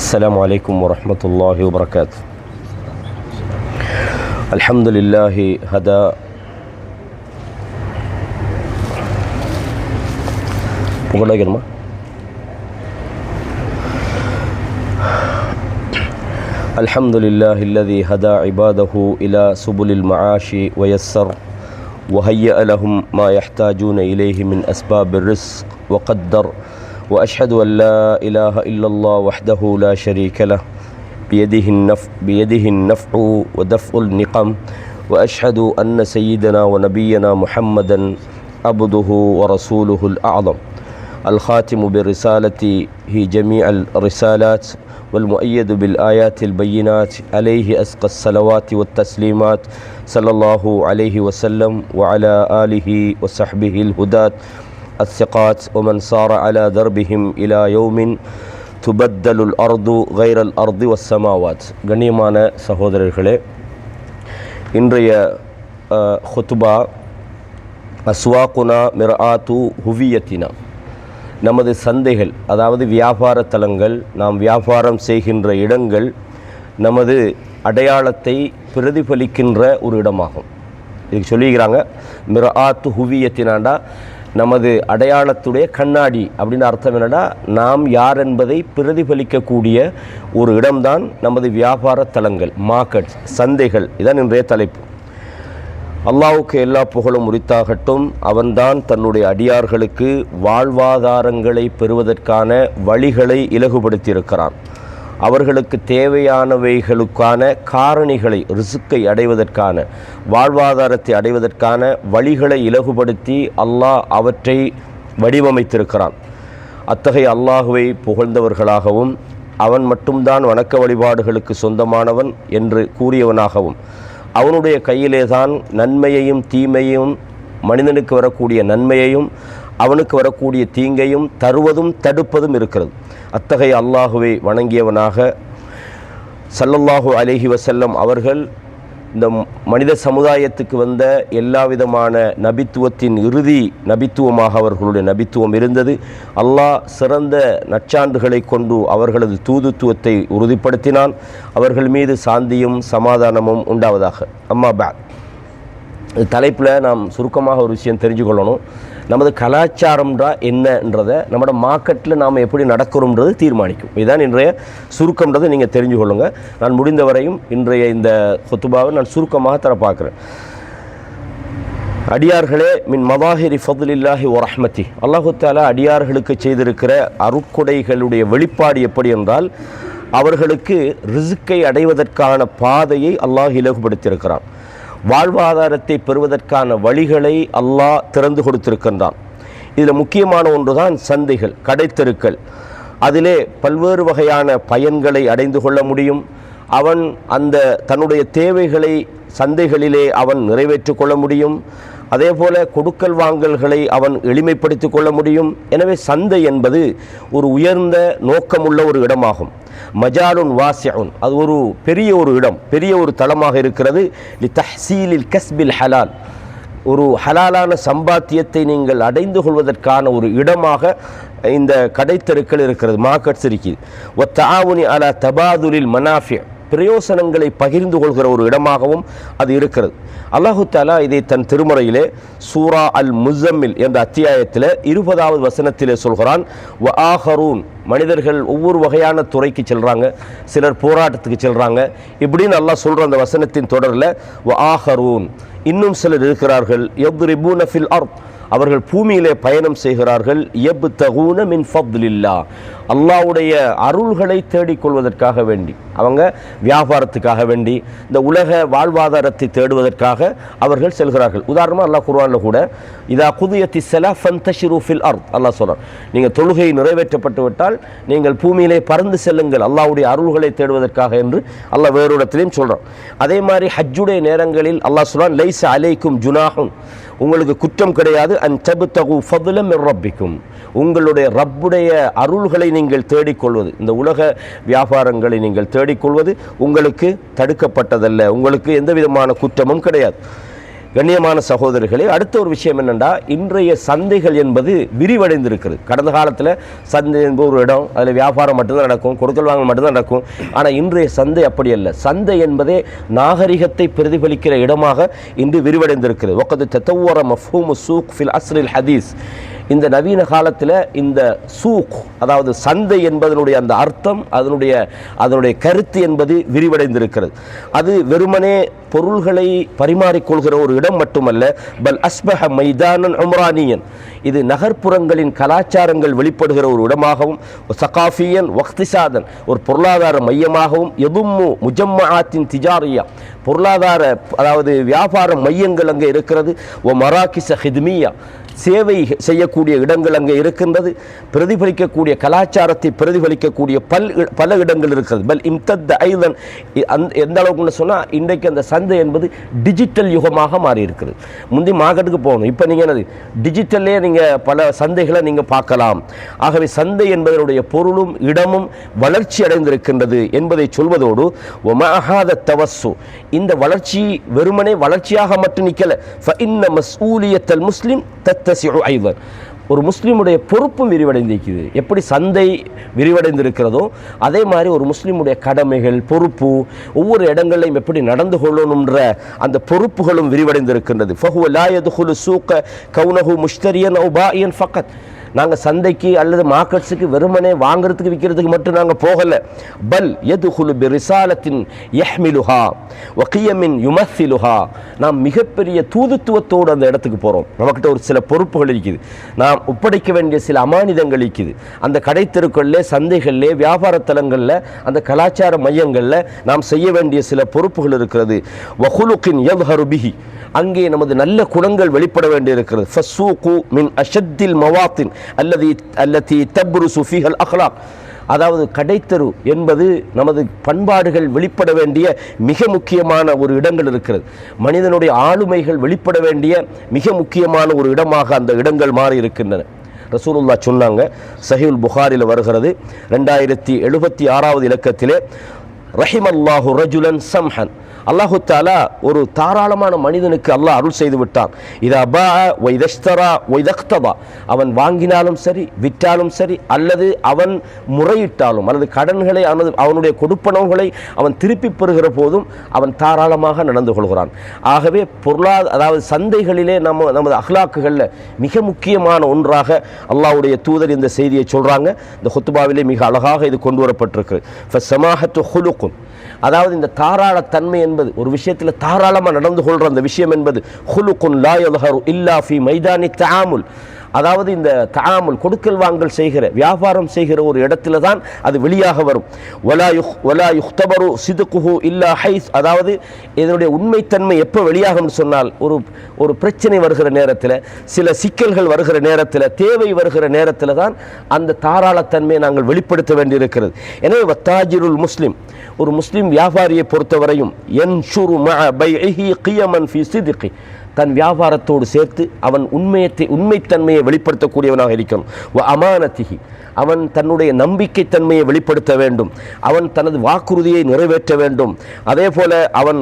السلام عليكم ورحمة الله وبركاته الحمد لله هدى புகழகிரமா الحمد لله الذي هدى عباده إلى سبل المعاش ويسر وهيأ لهم ما يحتاجون إليه من أسباب الرزق وقدر وأشهد أن لا إله إلا الله وحده لا شريك له بيده النفع, بيده النفع ودفع النقم وأشهد أن سيدنا ونبينا محمدا عبده ورسوله الأعظم الخاتم برسالته جميع الرسالات والمؤيد بالآيات البينات عليه أسقى الصلوات والتسليمات صلى الله عليه وسلم وعلى آله وصحبه الهداة الثقات ومن صار على دربهم إلى يوم تبدل الأرض غير الأرض والسماوات கண்ணியமான சகோதரர்களே இன்றைய ஹுத்துபா அஸ்வாக்குனா மிர்ஆத்து ஹுவியத்தினா நமது சந்தைகள் அதாவது வியாபார தலங்கள் நாம் வியாபாரம் செய்கின்ற இடங்கள் நமது அடையாளத்தை பிரதிபலிக்கின்ற ஒரு இடமாகும் இதுக்கு சொல்லிக்கிறாங்க மிர்ஆத்து ஹுவியத்தினாண்டா நமது அடையாளத்துடைய கண்ணாடி அப்படின்னு அர்த்தம் என்னடா நாம் யார் என்பதை பிரதிபலிக்கக்கூடிய ஒரு இடம்தான் நமது வியாபார தலங்கள் மார்க்கெட் சந்தைகள். இதான் இன்றைய தலைப்பு. அல்லாவுக்கு எல்லா புகழும் உரித்தாகட்டும். அவன்தான் தன்னுடைய அடியார்களுக்கு வாழ்வாதாரங்களை பெறுவதற்கான வழிகளை இலகுபடுத்தியிருக்கிறான். அவர்களுக்கு தேவையானவைகளுக்கான காரணிகளை ரிசுக்கை அடைவதற்கான வாழ்வாதாரத்தை அடைவதற்கான வழிகளை இலகுபடுத்தி அல்லாஹ் அவற்றை வடிவமைத்திருக்கிறான். அத்தகைய அல்லாஹுவை புகழ்ந்தவர்களாகவும் அவன் மட்டும்தான் வணக்க வழிபாடுகளுக்கு சொந்தமானவன் என்று கூறியவனாகவும் அவனுடைய கையிலே தான் நன்மையையும் தீமையும் மனிதனுக்கு வரக்கூடிய நன்மையையும் அவனுக்கு வரக்கூடிய தீங்கையும் தருவதும் தடுப்பதும் இருக்கிறது. அத்தகைய அல்லாஹுவை வணங்கியவனாக சல்லல்லாஹு அலஹி வசல்லம் அவர்கள் இந்த மனித சமுதாயத்துக்கு வந்த எல்லா விதமான நபித்துவத்தின் இறுதி நபித்துவமாக அவர்களுடைய நபித்துவம் இருந்தது. அல்லாஹ் சிறந்த நற்சான்றுகளை கொண்டு அவர்களது தூதுத்துவத்தை உறுதிப்படுத்தினான். அவர்கள் மீது சாந்தியும் சமாதானமும் உண்டாவதாக. அம்மா பேக் தலைப்பில் நாம் சுருக்கமாக ஒரு விஷயம் தெரிஞ்சு கொள்ளணும் நமது கலாச்சாரம்ன்றா என்னன்றதை நம்மளோட மார்க்கெட்டில் நாம் எப்படி நடக்கிறோம்ன்றது தீர்மானிக்கும். இதுதான் இன்றைய சுருக்கம்ன்றதை நீங்கள் தெரிஞ்சு கொள்ளுங்கள் நான் முடிந்தவரையும் இன்றைய இந்த கொத்துபாவை நான் சுருக்கமாக தர பார்க்குறேன். அடியார்களே மின் மவாஹிரி ஃபதுலில்லாஹி ஒ ரஹ்மதி. அல்லாஹு தாலா அடியார்களுக்கு செய்திருக்கிற அருக்குடைகளுடைய வெளிப்பாடு எப்படி என்றால் அவர்களுக்கு ரிசுக்கை அடைவதற்கான பாதையை அல்லாஹ் இலகுபடுத்தியிருக்கிறான். வாழ்வாதாரத்தை பெறுவதற்கான வழிகளை அல்லாஹ் திறந்து கொடுத்திருக்கின்றான். இதில் முக்கியமான ஒன்று தான் சந்தைகள் கடைத்தெருக்கள். அதிலே பல்வேறு வகையான பயன்களை அடைந்து கொள்ள முடியும். அவன் அந்த தன்னுடைய தேவைகளை சந்தைகளிலே அவன் நிறைவேற்றிக் கொள்ள முடியும். அதே போல கொடுக்கல் வாங்கல்களை அவன் எளிமைப்படுத்தி கொள்ள முடியும். எனவே சந்தை என்பது ஒரு உயர்ந்த நோக்கமுள்ள ஒரு இடமாகும். மஜாலுன் வாசியன் அது ஒரு பெரிய ஒரு இடம் பெரிய ஒரு தளமாக இருக்கிறது. லி தஹ்சீலில் கஸ்பில் ஹலால். ஒரு ஹலாலான சம்பாத்தியத்தை நீங்கள் அடைந்து கொள்வதற்கான ஒரு இடமாக இந்த கடைத்தெருக்கள் இருக்கிறது மார்க்கெட்ஸ் இருக்குது ஒத்த ஆவுனி அலா தபாதுலில் மனாஃபியா பிரயோசனங்களை பகிர்ந்து கொள்கிற ஒரு இடமாகவும் அது இருக்கிறது. அல்லாஹு தாலா இதை தன் திருமுறையிலே சூரா அல் முசம்மில் என்ற அத்தியாயத்தில் இருபதாவது வசனத்திலே சொல்கிறான் வ ஆஹரூன். மனிதர்கள் ஒவ்வொரு வகையான துறைக்கு செல்கிறாங்க சிலர் போராட்டத்துக்கு செல்கிறாங்க இப்படின்னு அல்லாஹ் சொல்கிற அந்த வசனத்தின் தொடரில் வ ஆஹரூன். இன்னும் சிலர் இருக்கிறார்கள் எப் ரிபூன ஃபில் அர்த். அவர்கள் பூமியிலே பயணம் செய்கிறார்கள். எப் தகுன மின் ஃபப்துலில்லா அல்லாவுடைய அருள்களை தேடிக்கொள்வதற்காக வேண்டி. அவங்க வியாபாரத்துக்காக வேண்டி இந்த உலக வாழ்வாதாரத்தை தேடுவதற்காக அவர்கள் செல்கிறார்கள். உதாரணமாக அல்லாஹ் குர்வானில் கூட இதா குதியத்தி செலா ஃபந்தஷிரு ஃபில் அர்த். அல்லாஹ் சொல்கிறார் நீங்கள் தொழுகை நிறைவேற்றப்பட்டு விட்டால் நீங்கள் பூமியிலே பறந்து செல்லுங்கள். அல்லாவுடைய அருள்களை தேடுவதற்காக என்று அல்லாஹ் வேறு இடத்திலையும் சொல்கிறான் அதே மாதிரி ஹஜ்ஜுடைய நேரங்களில் அல்லாஹ் சொல்கிறான் லைஸ் அலைக்கும் ஜுனாகும் உங்களுக்கு குற்றம் கிடையாது. அன் தபுத்தகு ஃபதுலம் ரப்பிக்கும். உங்களுடைய ரப்புடைய அருள்களை நீங்கள் தேடிக்கொள்வது இந்த உலக வியாபாரங்களை நீங்கள் தேடிக்கொள்வது உங்களுக்கு தடுக்கப்பட்டதல்ல. உங்களுக்கு எந்த விதமான குற்றமும் கிடையாது. கண்ணியமான சகோதரர்களே அடுத்த ஒரு விஷயம் என்னென்னா இன்றைய சந்தைகள் என்பது விரிவடைந்திருக்கிறது. கடந்த காலத்தில் சந்தை என்பது ஒரு இடம் அதில் வியாபாரம் மட்டும்தான் நடக்கும் கொடுக்கல் வாங்கல் மட்டும்தான் நடக்கும். ஆனால் இன்றைய சந்தை அப்படி அல்ல. சந்தை என்பதே நாகரிகத்தை பிரதிபலிக்கிற இடமாக இன்று விரிவடைந்திருக்கிறது. ஒக்கது தெத்தவோர மஃபூம் சூக் ஃபில் அஸ்ரில் ஹதீஸ். இந்த நவீன காலத்தில் இந்த சூக் அதாவது சந்தை என்பதனுடைய அந்த அர்த்தம் அதனுடைய அதனுடைய கருத்து என்பது விரிவடைந்திருக்கிறது. அது வெறுமனே பொருள்களை பரிமாறிக்கொள்கிற ஒரு இடம் மட்டுமல்ல பல் அஸ்பஹ மைதானன் உம்ரானியன். இது நகர்ப்புறங்களின் கலாச்சாரங்கள் வெளிப்படுகிற ஒரு இடமாகவும் சகாஃபியன் வக்திசாதன் ஒரு பொருளாதார மையமாகவும் எதும்மு முஜம்மாத்தின் திஜாரியா. பொருளாதார அதாவது வியாபார மையங்கள் அங்கே இருக்கிறது ஓ மராக்கிச ஹித்மியா. சேவை செய்யக்கூடிய இடங்கள் அங்கே இருக்கின்றது பிரதிபலிக்கக்கூடிய கலாச்சாரத்தை பிரதிபலிக்கக்கூடிய பல் பல இடங்கள் இருக்கிறது. பல் இம்தத் ஐதன் அந்த எந்த அளவுக்குன்னு சொன்னால் இன்றைக்கு அந்த சந்தை என்பது டிஜிட்டல் யுகமாக மாறி இருக்குது முந்தி மார்க்கெட்டுக்கு போகணும். இப்போ நீங்கள் என்னது? டிஜிட்டல்லே நீங்கள் பல சந்தைகளை நீங்கள் பார்க்கலாம். ஆகவே சந்தை என்பதனுடைய பொருளும் இடமும் வளர்ச்சி அடைந்திருக்கின்றது என்பதை சொல்வதோடு ஒமாகாத தவசு இந்த வளர்ச்சி வெறுமனே வளர்ச்சியாக மட்டும் நிற்கல ஃபஇன்ன மஸ்ஊலியத்தல் முஸ்லீம் தத்தசிஉ ஐவர் ஒரு முஸ்லீமுடைய பொறுப்பும் விரிவடைந்திருக்குது எப்படி சந்தை விரிவடைந்திருக்கிறதோ அதே மாதிரி ஒரு முஸ்லீமுடைய கடமைகள் பொறுப்பு ஒவ்வொரு இடங்களையும் எப்படி நடந்து கொள்ளணுன்ற அந்த பொறுப்புகளும் விரிவடைந்திருக்கின்றது. ஃபஹுவ லாயது சூக்க கவுனஹு முஷ்தரியன் ஃபக்கத் நாங்கள் சந்தைக்கு அல்லது மார்க்கெட்ஸுக்கு வெறுமனே வாங்குறதுக்கு விற்கிறதுக்கு மட்டும் நாங்கள் போகலை. பல் எதுகுலு பி ரிசாலத்தின் எஹ்மிலுஹா வக்கியமின் யுமத்திலுஹா நாம் மிகப்பெரிய தூதுத்துவத்தோடு அந்த இடத்துக்கு போகிறோம் நம்மக்கிட்ட ஒரு சில பொறுப்புகள் இருக்குது. நாம் ஒப்படைக்க வேண்டிய சில அமானிதங்கள் இருக்குது. அந்த கடை தெருக்களில் சந்தைகளில் வியாபார தலங்களில் அந்த கலாச்சார மையங்களில் நாம் செய்ய வேண்டிய சில பொறுப்புகள் இருக்கிறது. வஹுலுக்கின் எவ் ஹருபிஹி அங்கே நமது நல்ல குணங்கள் வெளிப்பட வேண்டியிருக்கிறது. ஃபஸ்ஸூகு மின் அஷத்தில் மவாத்தின் அல்லது அல்லதி தப்ரு சுஃபிகள் அஹ்லாக். அதாவது கடைத்தெரு என்பது நமது பண்பாடுகள் வெளிப்பட வேண்டிய மிக முக்கியமான ஒரு இடங்கள் இருக்கிறது. மனிதனுடைய ஆளுமைகள் வெளிப்பட வேண்டிய மிக முக்கியமான ஒரு இடமாக அந்த இடங்கள் மாறி இருக்கின்றன. ரசூலுல்லா சொன்னாங்க சஹிவுல் புகாரில் வருகிறது ரெண்டாயிரத்தி எழுபத்தி ஆறாவது இலக்கத்திலே ரஹிமல்லாஹு ரஜுலன் சம்ஹன். அல்லாஹு தாலா ஒரு தாராளமான மனிதனுக்கு அல்லாஹ் அருள் செய்து விட்டான். இது அபா ஒய்தஸ்தரா ஒய்தக்தபா அவன் வாங்கினாலும் சரி விற்றாலும் சரி அல்லது அவன் முறையிட்டாலும் அல்லது கடன்களை அவனது அவனுடைய கொடுப்பனவுகளை அவன் திருப்பி பெறுகிற போதும் அவன் தாராளமாக நடந்து கொள்கிறான். ஆகவே பொருளாதார அதாவது சந்தைகளிலே நம்ம நமது அஹ்லாக்குகளில் மிக முக்கியமான ஒன்றாக அல்லாவுடைய தூதர் இந்த செய்தியை சொல்கிறாங்க இந்த ஹுத்துபாவிலே மிக அழகாக இது கொண்டு வரப்பட்டிருக்கு. ஃபஸ்ஸமாஹத்து ஹுலுக்கும். அதாவது இந்த தாராளத்தன்மை என்பது ஒரு விஷயத்தில் தாராளமாக நடந்து கொள்கிற அந்த விஷயம் என்பது ஹுலுக்குன் லா யல்ஹரு இல்லா ஃபி மைதானி தாமுல் அதாவது இந்த தாமல் கொடுக்கல் வாங்கல் செய்கிற வியாபாரம் செய்கிற ஒரு இடத்துல தான் அது வெளியாக வரும். வலா யுஹ் வலா யுஹ்தபரு சிதுக்குஹு இல்லா ஹைஸ். அதாவது இதனுடைய உண்மைத்தன்மை எப்போ வெளியாகும்னு சொன்னால் ஒரு ஒரு பிரச்சனை வருகிற நேரத்தில் சில சிக்கல்கள் வருகிற நேரத்தில் தேவை வருகிற நேரத்தில் தான் அந்த தாராளத்தன்மையை நாங்கள் வெளிப்படுத்த வேண்டியிருக்கிறது. எனவே வத்தாஜிருல் முஸ்லிம் ஒரு முஸ்லீம் வியாபாரியை பொறுத்தவரையும் என் ஷுரு பைஹி கியமன் ஃபி சிதிகி. தன் வியாபாரத்தோடு சேர்த்து அவன் உண்மையத்தை உண்மைத்தன்மையை வெளிப்படுத்தக்கூடியவனாக இருக்கணும் அமானத்திகி அவன் தன்னுடைய நம்பிக்கைத்தன்மையை வெளிப்படுத்த வேண்டும். அவன் தனது வாக்குறுதியை நிறைவேற்ற வேண்டும். அதே போல அவன்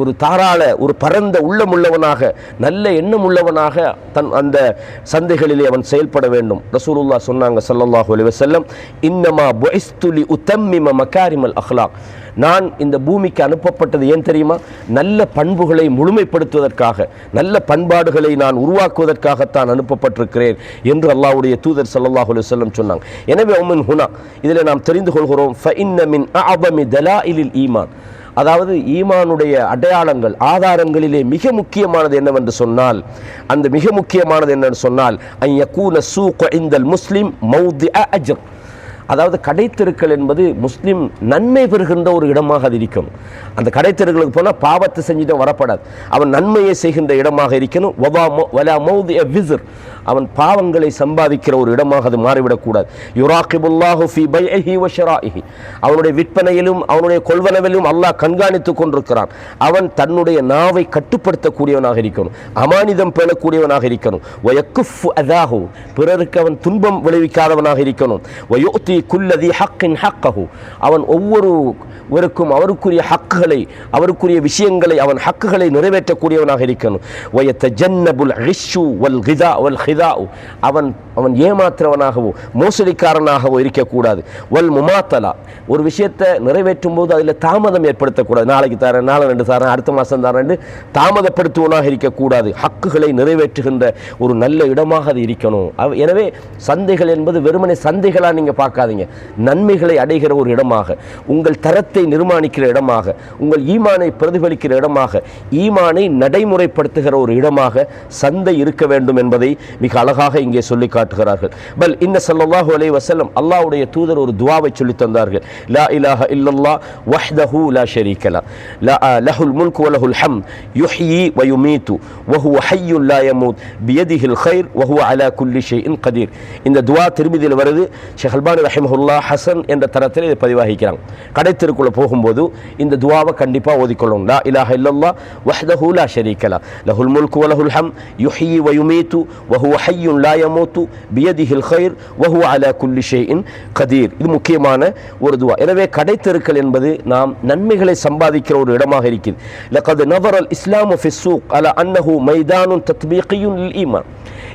ஒரு தாராள ஒரு பரந்த உள்ளமுள்ளவனாக நல்ல எண்ணம் உள்ளவனாக தன் அந்த சந்தைகளிலே அவன் செயல்பட வேண்டும். ரசூலுல்லா சொன்னாங்க ஸல்லல்லாஹு அலி வசல்லம் இன்னமா பொய்ஸ்துலி உத்தம்மிம மக்காரிமல் அஹ்லாக். நான் இந்த பூமிக்கு அனுப்பப்பட்டது ஏன் தெரியுமா? நல்ல பண்புகளை முழுமைப்படுத்துவதற்காக நல்ல பண்பாடுகளை நான் உருவாக்குவதற்காகத்தான் அனுப்பப்பட்டிருக்கிறேன் என்று அல்லாவுடைய தூதர் ஸல்லல்லாஹு அலி வஸல்லம் சொன்னாங்க. எனவே உமின் ஹுனா இதில் நாம் தெரிந்து கொள்கிறோம் ஃபைன்னமின் அபமி தலா இலில் ஈமான். அதாவது ஈமானுடைய அடையாளங்கள் ஆதாரங்களிலே மிக முக்கியமானது என்னவென்று சொன்னால் அந்த மிக முக்கியமானது என்னன்னு சொன்னால் ஐ யகூன இந்தல் முஸ்லிம் மௌதி அஜர். அதாவது கடைத்தெருக்கள் என்பது முஸ்லீம் நன்மை பெறுகின்ற ஒரு இடமாக அது இருக்கணும் அந்த கடைத்தெருக்களுக்கு போனால் பாவத்தை செஞ்சுட்டு வரப்படாது. அவன் நன்மையை செய்கின்ற இடமாக இருக்கணும். ஒபா மௌ- வலா மௌதி விசிர் அவன் பாவங்களை சம்பாதிக்கிற ஒரு இடமாக அது மாறிவிடக்கூடாது. யுராக்கிபுல்லாஹு ஃபி பைஹி வ அவனுடைய விற்பனையிலும் அவனுடைய கொள்வனவிலும் அல்லாஹ் கண்காணித்துக் கொண்டிருக்கிறான். அவன் தன்னுடைய நாவை கட்டுப்படுத்தக்கூடியவனாக இருக்கணும். அமானிதம் பேணக்கூடியவனாக இருக்கணும். வயக்குஃபு அதாஹு. பிறருக்கு அவன் துன்பம் விளைவிக்காதவனாக இருக்கணும். வயோத்தி குல்லதி ஹக்கின் ஹக்கஹு. அவன் ஒவ்வொருவருக்கும் அவருக்குரிய ஹக்குகளை அவருக்குரிய விஷயங்களை அவன் ஹக்குகளை நிறைவேற்றக்கூடியவனாக இருக்கணும். வயத்த ஜன்னபுல் ஹிஷு வல் ஹிதா வல் ஹிதா. அவன் அவன் ஏமாத்துறவனாகவோ மோசடிக்காரனாகவோ இருக்கக்கூடாது. வல் முமாத்தலா. ஒரு விஷயத்தை நிறைவேற்றும் போது அதில் தாமதம் ஏற்படுத்தக்கூடாது. நாளைக்கு தரேன் நாளை ரெண்டு தரேன் அடுத்த மாதம் தரேன் தாமதப்படுத்துவனாக இருக்கக்கூடாது. ஹக்குகளை நிறைவேற்றுகின்ற ஒரு நல்ல இடமாக அது இருக்கணும். எனவே சந்தைகள் என்பது வெறுமனை சந்தைகளாக நீங்கள் பார்க்காதீங்க. நன்மைகளை அடைகிற ஒரு இடமாக உங்கள் தரத்தை நிர்மாணிக்கிற இடமாக உங்கள் ஈமானை பிரதிபலிக்கிற இடமாக ஈமானை நடைமுறைப்படுத்துகிற ஒரு இடமாக சந்தை இருக்க வேண்டும் என்பதை மிக மிக அழகாக இங்கே சொல்லி காட்டுகிறார்கள். பல் இன்ன சல்லாஹூ அலை வசல்லம் அல்லாவுடைய தூதர் ஒரு துவாவை சொல்லி தந்தார்கள். லா இலாஹ இல்லல்லா வஹ்தஹு லா ஷரீக லா. லஹுல் முல்கு வ லஹுல் ஹம்த் யுஹ்யி வ யுமீத்து வ ஹுவ ஹய்யுன் லா யமூத் பியதிஹில் கைர் வ ஹுவ அலா குல்லி ஷைஇன் கதீர் இந்த துவா திருமதியில் வருது. ஷேக் அல்பானி ரஹிமஹுல்லாஹ் ஹசன் என்ற தரத்தில் இதை பதிவாகிக்கிறாங்க. கடைத்தெருக்குள்ள போகும்போது இந்த துவாவை கண்டிப்பாக ஓதிக்கொள்ளும் லா இலாஹ இல்லல்லா வஹ்தஹு லா ஷரீக லஹுல் முல்கு வ லஹுல் ஹம்த் யுஹ்யி வ யுமீத்து வ ஹுவ ஹய்யுன் லா யமூத்து பியதிஹில் கைர் வ ஹுவ அலா குல்லி ஷைஇன் கதீர் இது முக்கியமான ஒரு துவா. எனவே கடைத்தெருக்கள் என்பது நாம் நன்மைகளை சம்பாதிக்கிற ஒரு இடமாக இருக்கிறது. லகது நவரல் இஸ்லாமு ஃபி சூக் அல அன்னஹு மைதானுன் தத்பீகியுன் லில் ஈமான்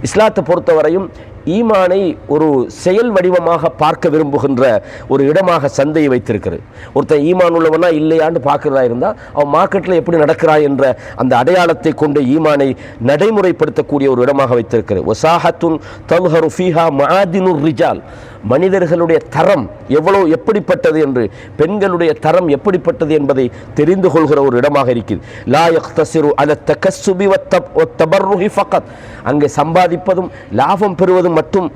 இஸ்லாத்தை பொறுத்தவரையும் ஈமானை ஒரு செயல் வடிவமாக பார்க்க விரும்புகின்ற ஒரு இடமாக சந்தையை வைத்திருக்கிறது. ஒருத்தன் ஈமான் உள்ளவனா இல்லையான்னு பார்க்கிறதா இருந்தால் அவன் மார்க்கெட்டில் எப்படி நடக்கிறாய் என்ற அந்த அடையாளத்தை கொண்டு ஈமானை நடைமுறைப்படுத்தக்கூடிய ஒரு இடமாக வைத்திருக்கிறது. ஒசாஹத்துன் தல்ஹரு ஃபீஹா மஆதினுர் ரிஜால். மனிதர்களுடைய தரம் எவ்வளவு எப்படிப்பட்டது என்று பெண்களுடைய தரம் எப்படிப்பட்டது என்பதை தெரிந்து கொள்கிற ஒரு இடமாக இருக்கிறது. லா யக்தசிரு அல தகஸ்ஸுபி வத்தப் ஃபகத். அங்கே சம்பாதிப்பதும் லாபம் பெறுவதும் மட்டும்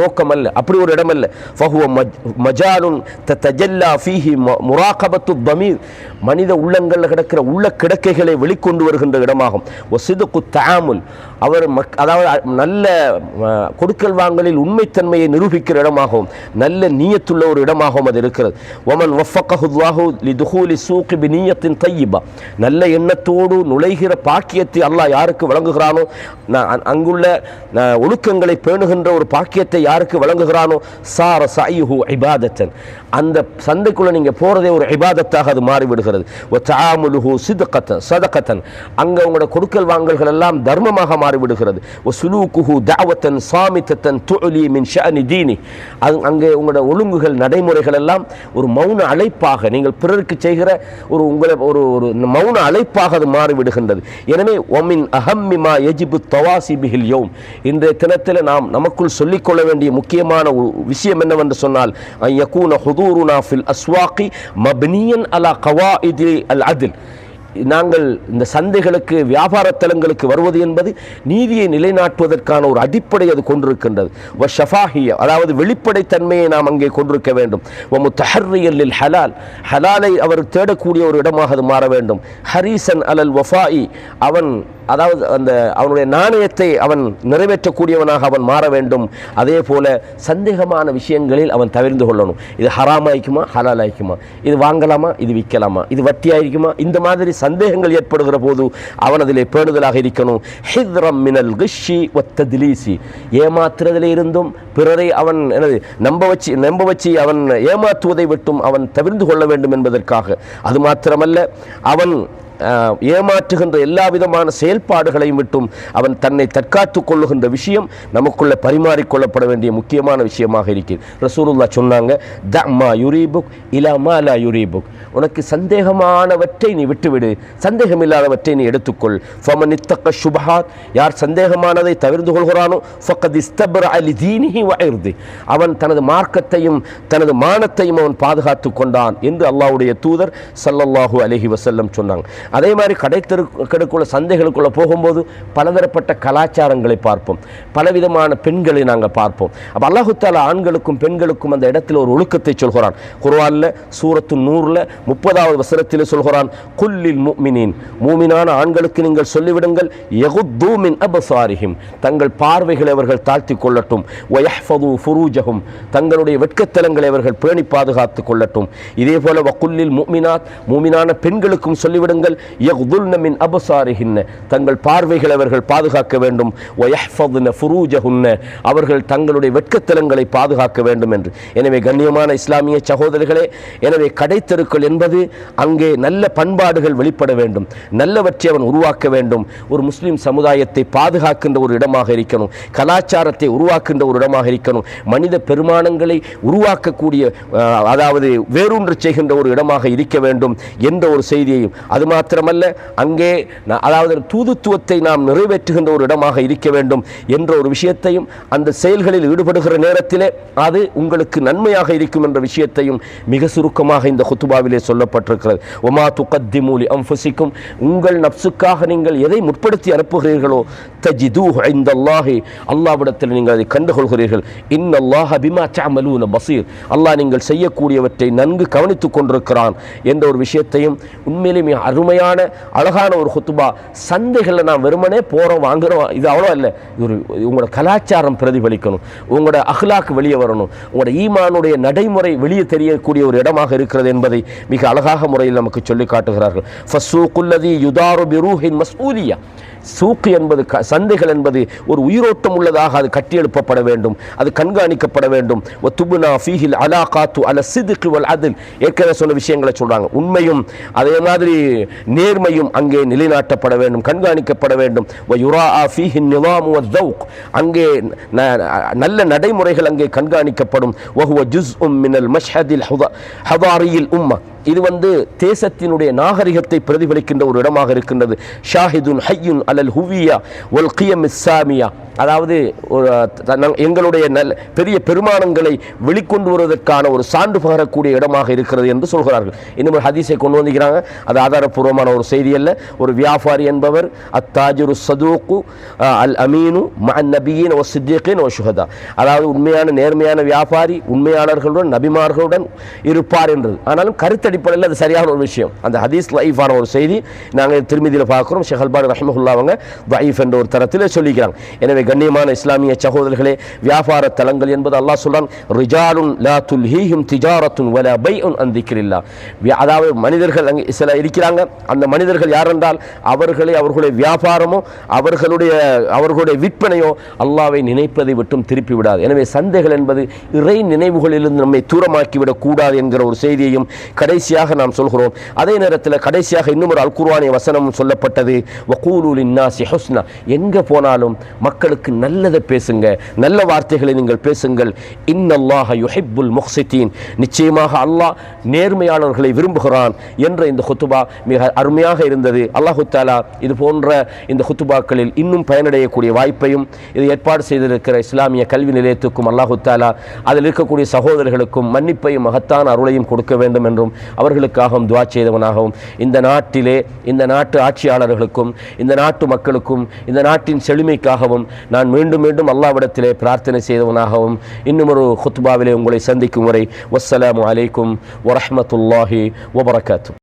நோக்கம் அல்ல அப்படி ஒரு இடம் அல்ல ஃபஹுவ மஜ் மஜாலுன் தஜல்லா ஃபீஹி முராகபத்து தமீர். மனித உள்ளங்களில் கிடக்கிற உள்ள கிடக்கைகளை வெளிக்கொண்டு வருகின்ற இடமாகும். ஒசிதுக்கு தாமுல் அவர் மக் அதாவது நல்ல கொடுக்கல் வாங்கலில் உண்மைத்தன்மையை நிரூபிக்கிற இடமாகும். இடமாகவும் நல்ல நீயத்துள்ள ஒரு இடமாகவும் அது இருக்கிறது. ஒமன் ஒஃபக்கஹுல்லாஹு லிதுஹூலி சூக்கு பி நீயத்தின் தையிபா நல்ல எண்ணத்தோடு நுழைகிற பாக்கியத்தை அல்லாஹ் யாருக்கு வழங்குகிறானோ நான் அங்குள்ள ஒழுக்கங்களை பேணுகின்ற ஒரு பாக்கியத்தை யாருக்கு வழங்குகிறானோ சார சாயுஹு ஐபாதத்தன் அந்த சந்தைக்குள்ளே நீங்கள் போகிறதே ஒரு ஐபாதத்தாக அது மாறிவிடுகிறது. ஓ தாமுலுஹு சிதக்கத்தன் சதகத்தன். அங்கே உங்களோட கொடுக்கல் வாங்கல்கள் எல்லாம் தர்மமாக மாறிவிடுகிறது. ஒ சுலூக்குஹு தாவத்தன் சாமித்தத்தன் துலி மின் ஷஅனி தீனி. அது அங்கே உங்களோட ஒழுங்குகள் நடைமுறைகள் எல்லாம் ஒரு மௌன அழைப்பாக நீங்கள் பிறருக்கு செய்கிற ஒரு உங்களை ஒரு ஒரு மௌன அழைப்பாக அது மாறிவிடுகின்றது. எனவே ஒமின் அஹம்மிமா எஜிபு தவாசிபிகில் யோம். இன்றைய தினத்தில் நாம் நமக்குள் சொல்லிக்கொள்ள வேண்டிய முக்கியமான ஒரு விஷயம் என்னவென்று சொன்னால் அன் யகூன ஹுதூருனா ஃபில் அஸ்வாக்கி மப்னியன் அலா கவா இதில் அல் அதில் நாங்கள் இந்த சந்தைகளுக்கு வியாபார தலங்களுக்கு வருவது என்பது நீதியை நிலைநாட்டுவதற்கான ஒரு அடிப்படை அது கொண்டிருக்கின்றது. வ ஷஃபாஹிய அதாவது வெளிப்படைத்தன்மையை நாம் அங்கே கொண்டிருக்க வேண்டும். வ முத்தஹர்ரியல் ஹலால் ஹலாலை அவர் தேடக்கூடிய ஒரு இடமாக அது மாற வேண்டும். ஹரீசன் அலல் வஃபாயி அவன் அதாவது அந்த அவனுடைய நாணயத்தை அவன் நிறைவேற்றக்கூடியவனாக அவன் மாற வேண்டும். அதே போல் சந்தேகமான விஷயங்களில் அவன் தவிர்ந்து கொள்ளணும். இது ஹராமாய்க்குமா ஹலாலாய்க்குமா இது வாங்கலாமா? இது விற்கலாமா? இது வட்டியாயிருக்குமா? இந்த மாதிரி சந்தேகங்கள் ஏற்படுகிற போது அவன் அதிலே பேணுதலாக இருக்கணும். ஹித்ரம் மினல் கிஷி ஒத்ததிலீசி ஏமாத்துறதிலே இருந்தும் பிறரை அவன் எனது நம்ப வச்சு நம்ப வச்சு அவன் ஏமாற்றுவதை விட்டும் அவன் தவிர்ந்து கொள்ள வேண்டும் என்பதற்காக. அது மாத்திரமல்ல அவன் ஏமாற்றுகின்ற எல்லா விதமான செயல்பாடுகளையும் விட்டும் அவன் தன்னை தற்காத்துக் கொள்ளுகின்ற விஷயம் நமக்குள்ள பரிமாறிக்கொள்ளப்பட வேண்டிய முக்கியமான விஷயமாக இருக்கிறது. ரசூலுல்லா சொன்னாங்க தம்மா யுரீபுக் இலா மா லா யுரீபுக். உனக்கு சந்தேகமானவற்றை நீ விட்டுவிடு சந்தேகமில்லாதவற்றை நீ எடுத்துக்கொள். ஃபமன் இத்தக்க சுபஹாத் யார் சந்தேகமானதை தவிர்த்து கொள்கிறானோ ஃபக்கத் இஸ்தபர் அலி தீனிஹி வயர்தி அவன் தனது மார்க்கத்தையும் தனது மானத்தையும் அவன் பாதுகாத்து கொண்டான் என்று அல்லாஹ்வுடைய தூதர் சல்லல்லாஹு அலஹி வசல்லம் சொன்னாங்க. அதே மாதிரி கடைத்தெருக்களுக்குள்ள சந்தைகளுக்குள்ளே போகும்போது பலதரப்பட்ட கலாச்சாரங்களை பார்ப்போம். பலவிதமான பெண்களை நாங்கள் பார்ப்போம். அப்போ அல்லாஹுத்தால ஆண்களுக்கும் பெண்களுக்கும் அந்த இடத்தில் ஒரு ஒழுக்கத்தை சொல்கிறான். குர்வானில் சூரத்து நூறில் முப்பதாவது வசனத்தில் சொல்கிறான் குல்லில் முஃமினீன். மூமினான ஆண்களுக்கு நீங்கள் சொல்லிவிடுங்கள் எகுத்தூமின் அபசாரிஹிம். தங்கள் பார்வைகளை அவர்கள் தாழ்த்தி கொள்ளட்டும். வயஹ்ஃபது ஃபுரூஜகும் தங்களுடைய வெட்கத்தலங்களை அவர்கள் பேணி பாதுகாத்து கொள்ளட்டும். இதே போல வக்குல்லில் மூமினாத் மூமினான பெண்களுக்கும் சொல்லிவிடுங்கள் யகுதுல்ன மின் அபசாரிகின்ன தங்கள் பார்வைகளை அவர்கள் பாதுகாக்க வேண்டும். வயஹ்ஃபதுன ஃபுரூஜஹுன்ன. அவர்கள் தங்களுடைய வெட்கத்தலங்களை பாதுகாக்க வேண்டும் என்று. எனவே கண்ணியமான இஸ்லாமிய சகோதரர்களே எனவே கடைத்தெருக்கள் என்பது அங்கே நல்ல பண்பாடுகள் வெளிப்பட வேண்டும். நல்லவற்றை அவன் உருவாக்க வேண்டும். ஒரு முஸ்லீம் சமுதாயத்தை பாதுகாக்கின்ற ஒரு இடமாக இருக்கணும். கலாச்சாரத்தை உருவாக்கின்ற ஒரு இடமாக இருக்கணும். மனித பெருமானங்களை உருவாக்கக்கூடிய அதாவது வேரூன்று செய்கின்ற ஒரு இடமாக இருக்க வேண்டும் என்ற ஒரு செய்தியையும் அது மாத்திரமல்ல அங்கே அதாவது தூதுத்துவத்தை நாம் நிறைவேற்றுகின்ற ஒரு இடமாக இருக்க வேண்டும் என்ற ஒரு விஷயத்தையும் அந்த செயல்களில் ஈடுபடுகிற நேரத்திலே அது உங்களுக்கு நன்மையாக இருக்கும் என்ற விஷயத்தையும் மிக சுருக்கமாக இந்த குத்துபாவிலே சொல்லப்பட்டிருக்கிறது. ஒமா துகத்திமூலி அம்புசிக்கும் உங்கள் நப்சுக்காக நீங்கள் எதை முற்படுத்தி அனுப்புகிறீர்களோ தஜிதூ ஐந்தல்லாஹி அல்லாவிடத்தில் நீங்கள் அதை கண்டுகொள்கிறீர்கள் இன்னல்லாஹ பிமா சாமலூன பசீர் அல்லாஹ் நீங்கள் செய்யக்கூடியவற்றை நன்கு கவனித்துக் கொண்டிருக்கிறான் என்ற ஒரு விஷயத்தையும் உண்மையிலே மிக அருமையான அழகான ஒரு ஹுத்துபா. சந்தைகளில் நான் வெறுமனே போகிறோம் வாங்குறோம் இது அவ்வளோ இல்லை இது ஒரு உங்களோட கலாச்சாரம் பிரதிபலிக்கணும். உங்களோட அஹ்லாக் வெளியே வரணும். உங்களோட ஈமானுடைய நடைமுறை வெளியே தெரியக்கூடிய ஒரு இடமாக இருக்கிறது என்பதை மிக அழகாக முறையில் நமக்கு சொல்லி காட்டுகிறார்கள். ஃபஸ்ஸூக்குல்லதி யுதாரு பிரூஹின் மஸ்ஊலியா. சூக்கு என்பது க- சந்தைகள் என்பது ஒரு உயிரோட்டம் உள்ளதாக அது கட்டியெழுப்பப்பட வேண்டும். அது கண்காணிக்கப்பட வேண்டும். ஒத்துபுனா ஃபீஹில் அலா காத்து அல சிதுக்கு வல் அதில். ஏற்கனவே சொன்ன விஷயங்களை சொல்கிறாங்க உண்மையும் அதே மாதிரி நேர்மையும் அங்கே நிலைநாட்டப்பட வேண்டும் கண்காணிக்கப்பட வேண்டும். வயுரா ஃபீஹின் நிவாமு வத்தவுக் அங்கே ந- நல்ல நடைமுறைகள் அங்கே கண்காணிக்கப்படும். வஹுவ ஜுஸ் உம் மினல் மஷ்ஹதில் ஹதாரியில் உம்மா. இது வந்து தேசத்தினுடைய நாகரிகத்தை பிரதிபலிக்கின்ற ஒரு இடமாக இருக்கின்றது. ஷாஹிதுன் ஹையுன் அலல் ஹுவியா ஒல் கியம் இஸ்ஸாமியா அதாவது ஒரு எங்களுடைய நல் பெரிய பெருமானங்களை வெளிக்கொண்டு வருவதற்கான ஒரு சான்று பகரக்கூடிய இடமாக இருக்கிறது என்று சொல்கிறார்கள். இன்னும் ஒரு ஹதீஸை கொண்டு வந்திருக்கிறாங்க. அது ஆதாரப்பூர்வமான ஒரு செய்தி அல்ல. ஒரு வியாபாரி என்பவர் அத்தாஜுரு சதூக்கு அல் அமீனு மன் நபியின் ஓ சித்திகின் ஓ சுஹதா அதாவது உண்மையான நேர்மையான வியாபாரி உண்மையாளர்களுடன் நபிமார்களுடன் இருப்பார் என்றது. ஆனாலும் அடிப்படையில் அது சரியான ஒரு விஷயம். அந்த ஹதீஸ் லைஃபான ஒரு செய்தி. நாங்கள் திருமதியில் பார்க்குறோம். ஷேக் ரஹிமஹுல்லா அவங்க வைஃப் என்ற ஒரு தரத்தில் சொல்லிக்கிறாங்க. எனவே கண்ணியமான இஸ்லாமிய சகோதரர்களே வியாபார தலங்கள் என்பது அல்லாஹ் சொல்றான் ரிஜாலுன் லா துல்ஹீஹிம் திஜாரத்துன் வலா பைஉன் அன் திக்ரில்லா. அதாவது மனிதர்கள் அங்கே சில இருக்கிறாங்க. அந்த மனிதர்கள் யார் என்றால் அவர்களை அவர்களுடைய வியாபாரமோ அவர்களுடைய அவர்களுடைய விற்பனையோ அல்லாவை நினைப்பதை விட்டும் திருப்பி விடாது. எனவே சந்தைகள் என்பது இறை நினைவுகளிலிருந்து நம்மை தூரமாக்கிவிடக் கூடாது என்கிற ஒரு செய்தியையும் கடைசியாக நாம் சொல்கிறோம். அதே நேரத்தில் கடைசியாக இன்னும் ஒரு அல்குர்வானி வசனம் சொல்லப்பட்டது. வகூலு ஹுஸ்னா. எங்கே போனாலும் மக்களுக்கு நல்லதை பேசுங்க. நல்ல வார்த்தைகளை நீங்கள் பேசுங்கள். இன்னல்லாஹ யுஹிப்புல் முஹ்சித்தீன். நிச்சயமாக அல்லாஹ் நேர்மையாளர்களை விரும்புகிறான் என்ற இந்த ஹுத்துபா மிக அருமையாக இருந்தது. அல்லாஹு தாலா இது போன்ற இந்த ஹுத்துபாக்களில் இன்னும் பயனடையக்கூடிய வாய்ப்பையும் இது ஏற்பாடு செய்திருக்கிற இஸ்லாமிய கல்வி நிலையத்துக்கும் அல்லாஹு தாலா அதில் இருக்கக்கூடிய சகோதரர்களுக்கும் மன்னிப்பையும் மகத்தான அருளையும் கொடுக்க வேண்டும் என்றும் அவர்களுக்காகவும் துவா செய்தவனாகவும் இந்த நாட்டிலே இந்த நாட்டு ஆட்சியாளர்களுக்கும் இந்த நாட்டு மக்களுக்கும் இந்த நாட்டின் செழுமைக்காகவும் நான் மீண்டும் மீண்டும் அல்லாவிடத்திலே பிரார்த்தனை செய்தவனாகவும் இன்னும் ஒரு ஹுத்பாவிலே உங்களை சந்திக்கும் வரை வசலாம் அலைக்கும் வரமத்துல்லாஹி வபரகாத்து